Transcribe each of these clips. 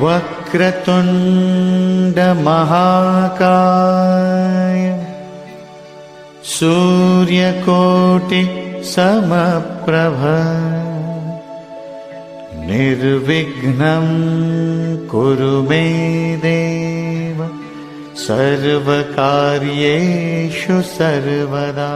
वक्रतुण्डमहाकाय सूर्यकोटि समप्रभ निर्विघ्नं कुरु मे देव सर्वकार्येषु सर्वदा।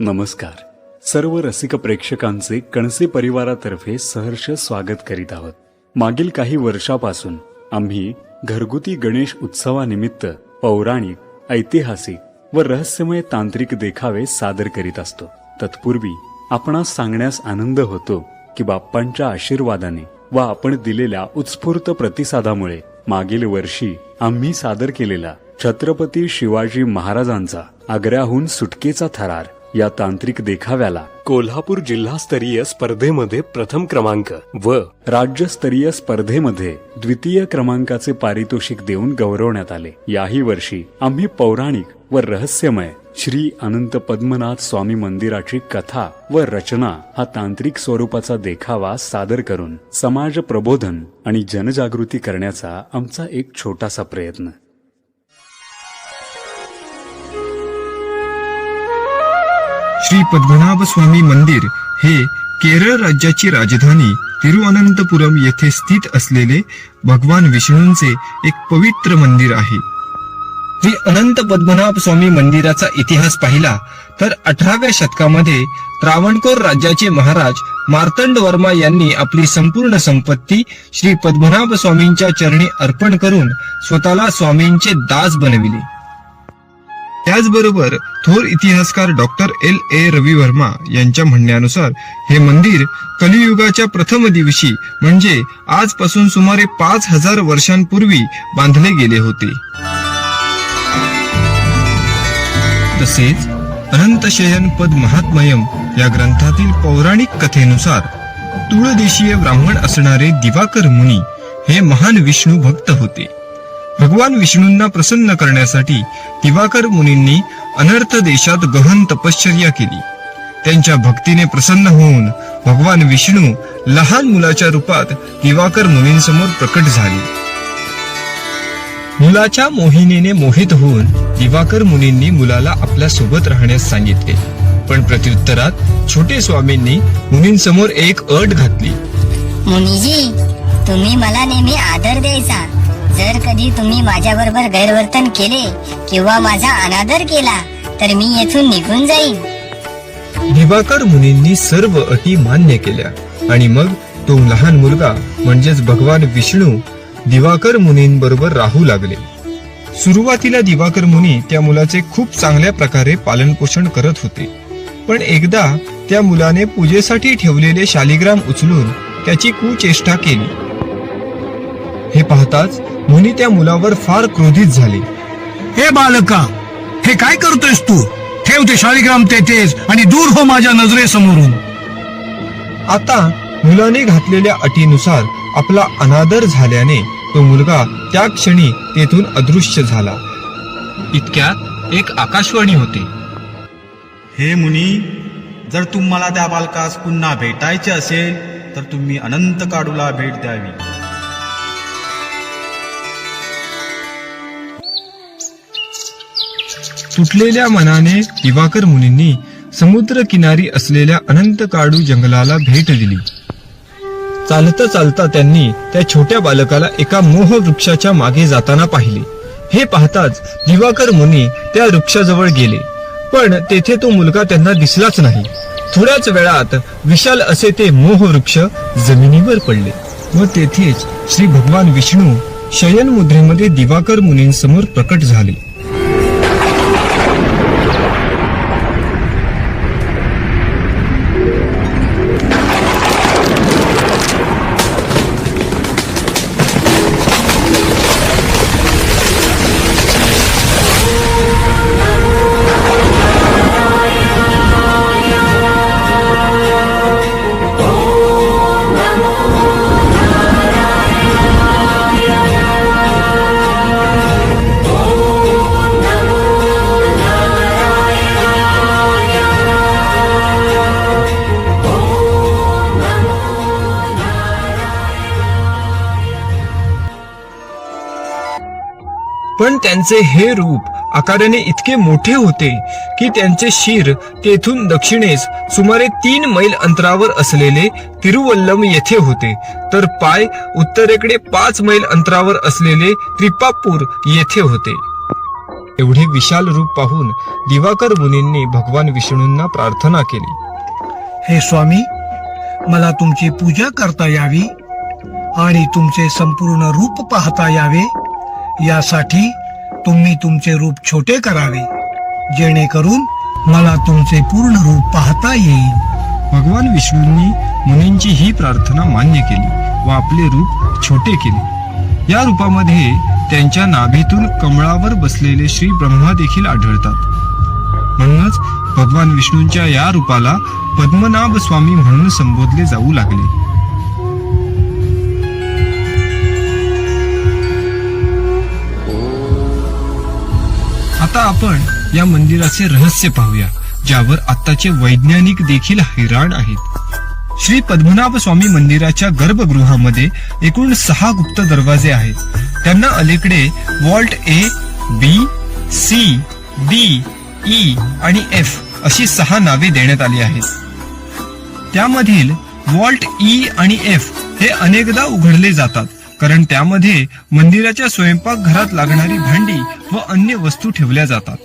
नमस्कार। सर्व रसिक प्रेक्षकांचे कणसे परिवारातर्फे सहर्ष स्वागत करीत आहोत. मागील काही वर्षापासून आम्ही घरगुती गणेश उत्सवानिमित्त पौराणिक ऐतिहासिक व रहस्यमय तांत्रिक देखावे सादर करीत असतो. तत्पूर्वी आपणास सांगण्यास आनंद होतो की बाप्पांच्या आशीर्वादाने व आपण दिलेल्या उत्स्फूर्त प्रतिसादामुळे मागील वर्षी आम्ही सादर केलेला छत्रपती शिवाजी महाराजांचा आग्र्याहून सुटकेचा थरार या तांत्रिक देखाव्याला कोल्हापूर जिल्हास्तरीय स्पर्धेमध्ये प्रथम क्रमांक व राज्यस्तरीय स्पर्धेमध्ये द्वितीय क्रमांकाचे पारितोषिक देऊन गौरवण्यात आले. याही वर्षी आम्ही पौराणिक व रहस्यमय श्री अनंत पद्मनाथ स्वामी मंदिराची कथा व रचना हा तांत्रिक स्वरूपाचा देखावा सादर करून समाज प्रबोधन आणि जनजागृती करण्याचा आमचा एक छोटासा प्रयत्न. श्री पद्मनाभ स्वामी मंदिर हे केरळ राज्याची राजधानी तिरुअनंतपुरम येथे स्थित असलेले भगवान विष्णूंचे एक पवित्र मंदिर आहे. श्री अनंत पद्मनाभ स्वामी मंदिराचा इतिहास पाहिला तर अठराव्या शतकामध्ये त्रावणकोर राज्याचे महाराज मार्तंड वर्मा यांनी आपली संपूर्ण संपत्ती श्री पद्मनाभ स्वामींच्या चरणी अर्पण करून स्वतःला स्वामींचे दास बनविले. त्याचबरोबर थोर इतिहासकार doctor L A Ravi Varma यांच्या म्हणण्यानुसार हे मंदिर कलियुगाच्या प्रथम दिवशी म्हणजे आजपासून सुमारे पाच हजार वर्षांपूर्वी बांधले गेले होते. तसेच अनंतशयन पद महात्मयम या ग्रंथातील पौराणिक कथेनुसार तुळदेशीय ब्राह्मण असणारे दिवाकर मुनी हे महान विष्णू भक्त होते. भगवान विष्णूंना प्रसन्न करण्यासाठी दिवाकर मुनींनी अनर्थ देशात गहन तपश्चर्या केली. त्यांच्या भक्तीने प्रसन्न होऊन भगवान विष्णू लहान मुलाच्या रूपात दिवाकर मुनींसमोर प्रकट झाले. मुलाच्या मोहिनीने मोहित होऊन दिवाकर मुनींनी मुलाला आपल्यासोबत राहण्यास सांगितले. पण प्रत्युत्तरात छोटे स्वामींनी मुनींसमोर एक अट घातली. मुनीजी तुम्ही मला नेहमी आदर द्यायचा. जर कधी तुम्ही माझ्याबरोबर गैरवर्तन केले किंवा माझा अनादर केला तर मी येथून निघून जाईन. दिवाकर मुनींनी सर्व अटी मान्य केल्या. आणि मग तो लहान मुलगा म्हणजेच भगवान विष्णू दिवाकर मुनींबरोबर राहू लागले. सुरुवातीला दिवाकर मुनी त्या मुलाचे खूप चांगल्या प्रकारे पालनपोषण करत होते. पण एकदा त्या मुलाने पूजेसाठी ठेवलेले शालिग्राम उचलून त्याची कुचेष्टा केली. हे पाहताच मुनी त्या मुलावर फार क्रोधित झाले. हे बालका हे काय करतोयस तू? ठेव ते शालिग्राम तेथेच आणि दूर हो माझ्या नजरेसमोरून. आता मुलाने घातलेल्या अटीनुसार आपला अनादर झाल्याने तो मुलगा त्या क्षणी तेथून अदृश्य झाला. इतक्यात एक आकाशवाणी होती. हे मुनी जर तुम्हाला त्या बालकास पुन्हा भेटायचे असेल तर तुम्ही अनंत काडूला भेट द्यावी. तुटलेल्या मनाने दिवाकर मुनींनी समुद्र किनारी असलेल्या अनंत काडू जंगलाला भेट दिली. चालता चालता त्यांनी त्या छोट्या बालकाला एका मोह वृक्षाच्या मागे जाताना पाहिले. हे पाहताच दिवाकर मुनी त्या वृक्षाजवळ गेले. पण तेथे तो मुलगा त्यांना दिसलाच नाही. थोड्याच वेळात विशाल असे ते मोह वृक्ष जमिनीवर पडले व तेथेच श्री भगवान विष्णू शयन मुद्रेमध्ये दिवाकर मुनींसमोर प्रकट झाले. पण त्यांचे हे रूप आकाराने इतके मोठे होते की त्यांचे शिर तेथून दक्षिणेस सुमारे तीन मैल अंतरावर असलेले तिरुवल्लम येथे होते. तर पाय उत्तरेकडे पाच मैल अंतरावर असलेले त्रिपापूर येथे होते. एवढे विशाल रूप पाहून दिवाकर मुनींनी भगवान विष्णूंना प्रार्थना केली. हे स्वामी मला तुमची पूजा करता यावी आणि तुमचे संपूर्ण रूप पाहता यावे. यासाठी तुम्ही तुमचे रूप छोटे करावे. जेणेकरून मला तुमचे पूर्ण रूप पाहता येईल. भगवान विष्णूंनी मुनींची ही प्रार्थना मान्य केली व आपले रूप छोटे केले. या रूपामध्ये त्यांच्या नाभीतून कमळावर बसलेले श्री ब्रह्मा देखील आढळतात. म्हणूनच भगवान विष्णूंच्या या रूपाला पद्मनाभ स्वामी म्हणून संबोधले जाऊ लागले. आता आपण या मंदिराचे रहस्य पाहूया ज्यावर आताचे वैज्ञानिक देखील हैराण आहेत. श्री पद्मनाभ स्वामी मंदिराच्या गर्भगृहामध्ये एकूण सहा गुप्त दरवाजे आहेत. त्यांना अलीकडे vault A B C D E आणि एफ अशी सहा नावे देण्यात आली आहेत. त्यामधील वॉल्ट ई आणि एफ हे अनेकदा उघडले जातात. कारण त्यामध्ये मंदिराच्या स्वयंपाकघरात लागणारी भांडी व अन्य वस्तू ठेवल्या जातात.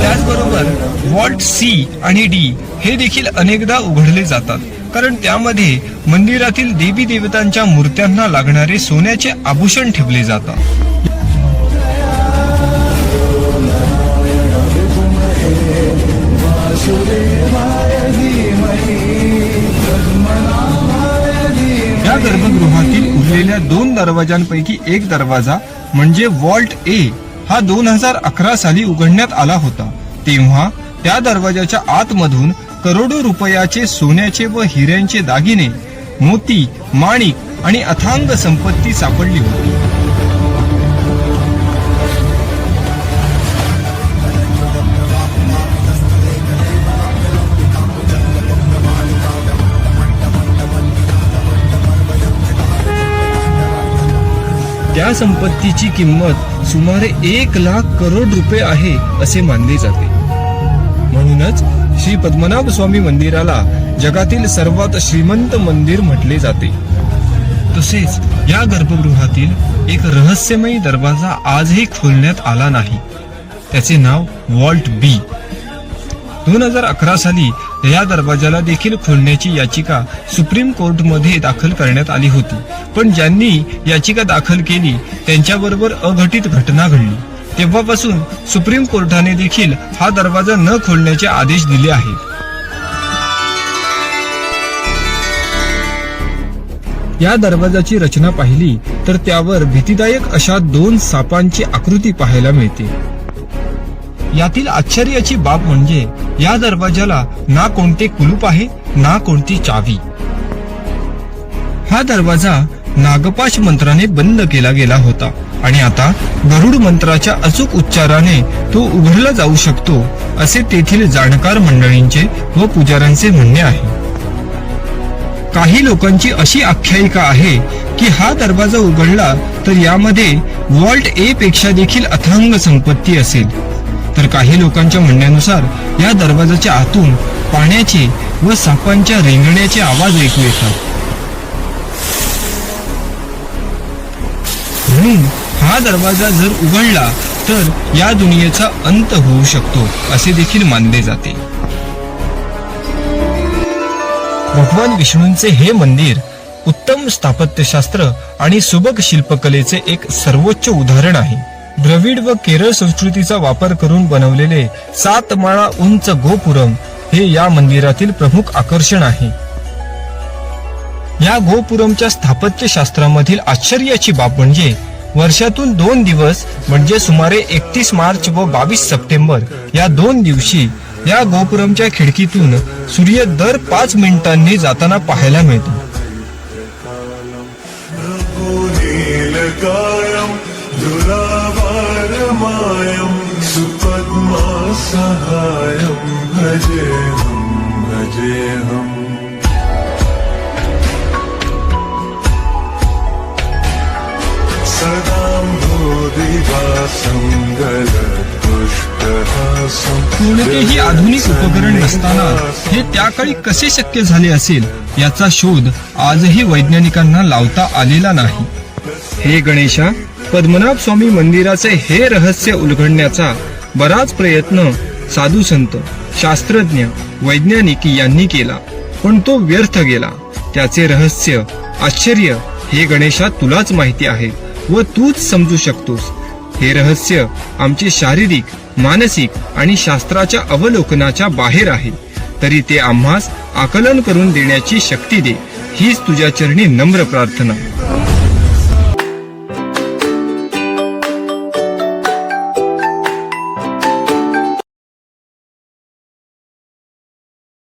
त्याचबरोबर वॉल्ट सी आणि डी हे देखील अनेकदा उघडले जातात. कारण त्यामध्ये मंदिरातील देवी देवतांच्या मूर्त्यांना लागणारे सोन्याचे आभूषण ठेवले जातात या गर्भगृहातील उरलेल्या दोन दरवाजांपैकी एक दरवाजा म्हणजे वॉल्ट ए हा दोन हजार अकरा साली उघडण्यात आला होता. तेव्हा त्या दरवाजाच्या आतमधून करोडो रुपयाचे सोन्याचे व हिऱ्यांचे दागिने मोती माणिक आणि अथांग संपत्ती सापडली होती. त्या संपत्तीची किंमत सुमारे एक लाख करोड रुपये आहे असे मानले जाते. म्हणूनच श्री पद्मनाभ स्वामी मंदिराला जगातील सर्वात श्रीमंत मंदिर म्हटले जाते. तसेच या गर्भगृहातील एक रहस्यमयी दरवाजा आजही खोलण्यात आला नाही. त्याचे नाव वॉल्ट बी. दोन हजार अकरा साली या दरवाजाला देखील खोलण्याची याचिका सुप्रीम कोर्टमध्ये दाखल करण्यात आली होती. पण ज्यांनी याचिका दाखल केली त्यांच्याबरोबर अघटित घटना घडली. तेव्हापासून सुप्रीम कोर्टाने देखील हा दरवाजा न खोलण्याचे आदेश दिले आहेत. या दरवाजाची रचना पाहिली तर त्यावर भीतीदायक अशा दोन सापांची आकृती पाहायला मिळते. यातील आश्चर्याची बाब म्हणजे या दरवाजाला ना कोणते कुलूप आहे ना कोणती चावी. हा दरवाजा नागपाश मंत्राने बंद केला गेला होता. आणि आता गरुड मंत्राच्या अचूक उच्चाराने तो उघडला जाऊ शकतो असे तेथील जाणकार मंडळींचे व पुजाऱ्यांचे म्हणणे आहे. काही लोकांची अशी आख्यायिका आहे की हा दरवाजा उघडला तर यामध्ये वॉल्ट ए पेक्षा देखील अथांग संपत्ती असेल. तर काही लोकांच्या म्हणण्यानुसार या दरवाजाच्या आतून पाण्याचे व सापांच्या रेंगण्याचे आवाज ऐकू येतात. म्हणून हा दरवाजा जर उघडला तर या दुनियेचा अंत होऊ शकतो असे देखील मानले जाते. भगवान विष्णूंचे हे मंदिर उत्तम स्थापत्यशास्त्र आणि सुबक शिल्पकलेचे एक सर्वोच्च उदाहरण आहे. द्रविड व केरळ संस्कृतीचा वापर करून बनवलेले सात माळा उंच गोपुरम हे या मंदिरातील प्रमुख आकर्षण आहे. या गोपुरमच्या स्थापत्यशास्त्रामधील आश्चर्याची बाब म्हणजे वर्षातून दोन दिवस म्हणजे सुमारे एकतीस मार्च व बावीस सप्टेंबर या दोन दिवशी या गोपुरमच्या खिडकीतून सूर्य दर पाच मिनिटांनी जाताना पाहायला मिळतो. सुपद्मा भजे हम भजे हम। कोणतेही आधुनिक उपकरण नसताना हे त्या काळी कसे शक्य झाले असेल याचा शोध आजही वैज्ञानिकांना लावता आलेला नाही. हे गणेशा पद्मनाभ स्वामी मंदिराचे हे रहस्य उलगडण्याचा बराच प्रयत्न साधू संत शास्त्रज्ञ वैज्ञानिक यांनी केला पण तो व्यर्थ गेला. त्याचे रहस्य आश्चर्य हे गणेशा तुलाच माहिती आहे. व तूच समजू शकतोस. हे रहस्य आमचे शारीरिक मानसिक आणि शास्त्राच्या अवलोकनाच्या बाहेर आहे. तरी ते आम्हास आकलन करून देण्याची शक्ती दे. हीच तुझ्या चरणी नम्र प्रार्थना.